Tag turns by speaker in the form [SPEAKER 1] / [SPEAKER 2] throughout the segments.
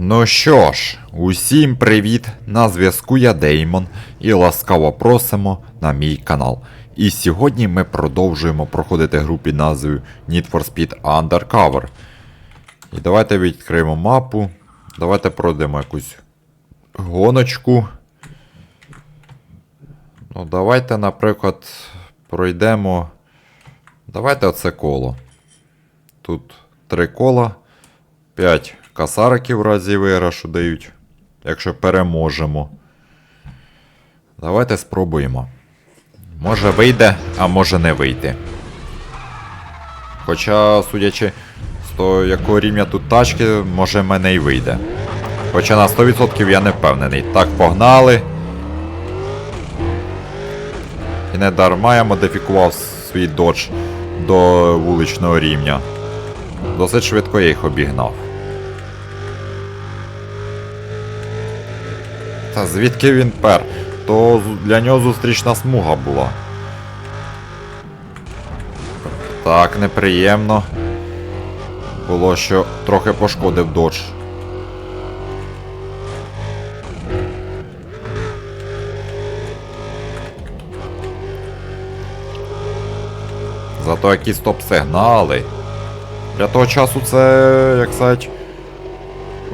[SPEAKER 1] Ну що ж, усім привіт! На зв'язку я Деймон і ласкаво просимо на мій канал. І сьогодні ми продовжуємо проходити гру під назвою Need for Speed Undercover. І давайте відкриємо мапу. Давайте пройдемо якусь гоночку. Ну, давайте, наприклад, пройдемо. Давайте оце коло. Тут три кола. 5 касариків в разі виграшу дають, якщо переможемо. Давайте спробуємо. Може вийде, а може не вийти. Хоча, судячи з того, якого рівня тут тачки, може мене й вийде. Хоча на 100% я не впевнений. Так, погнали. І не дарма я модифікував свій додж до вуличного рівня. Досить швидко я їх обігнав. Та звідки він пер? То для нього зустрічна смуга була. Так, неприємно. Було, що трохи пошкодив додж. Зато які стоп-сигнали. Для того часу це, як сказати,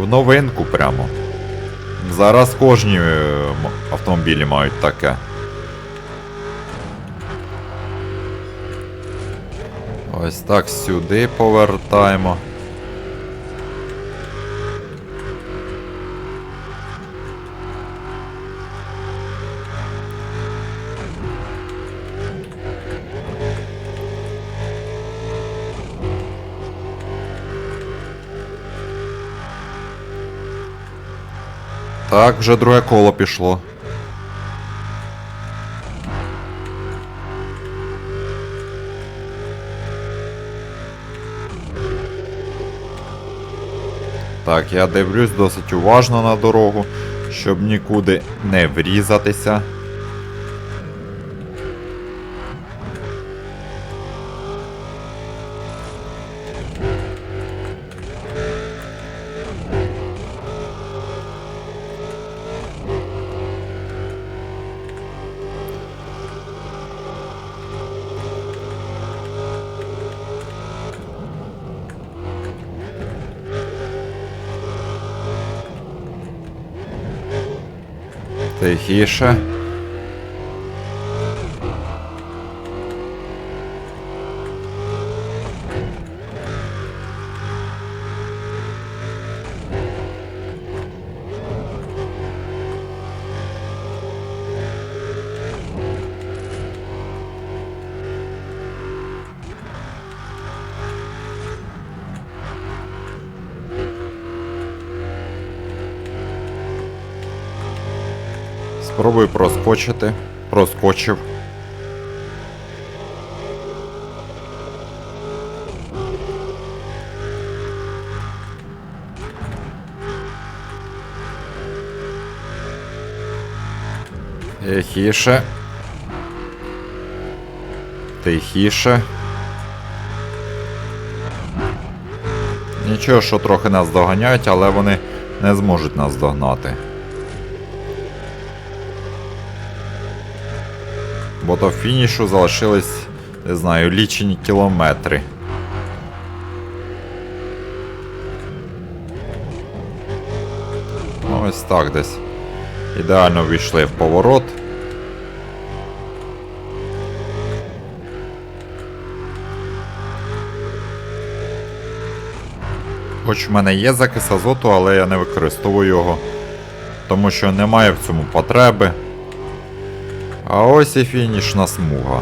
[SPEAKER 1] в новинку прямо. Зараз кожні е, автомобілі мають таке. Ось так сюди повертаємо. Так, вже друге коло пішло. Так, я дивлюсь досить уважно на дорогу, щоб нікуди не врізатися. Тихіше. Спробую проскочити. Проскочив. Тихіше. Тихіше. Нічого, що трохи нас доганяють, але вони не зможуть нас догнати. Бо до фінішу залишились, не знаю, лічені кілометри. Ну, ось так десь. Ідеально війшли в поворот. Хоч в мене є закис азоту, але я не використовую його, тому що немає в цьому потреби. А ось і фінішна смуга.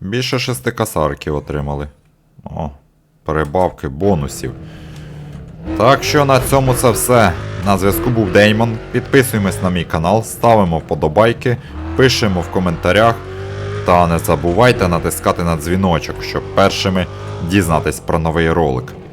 [SPEAKER 1] Більше шести касарків отримали. О, перебавки бонусів. Так що на цьому це все. На зв'язку був Деймон. Підписуємось на мій канал, ставимо вподобайки, пишемо в коментарях. Та не забувайте натискати на дзвіночок, щоб першими дізнатись про новий ролик.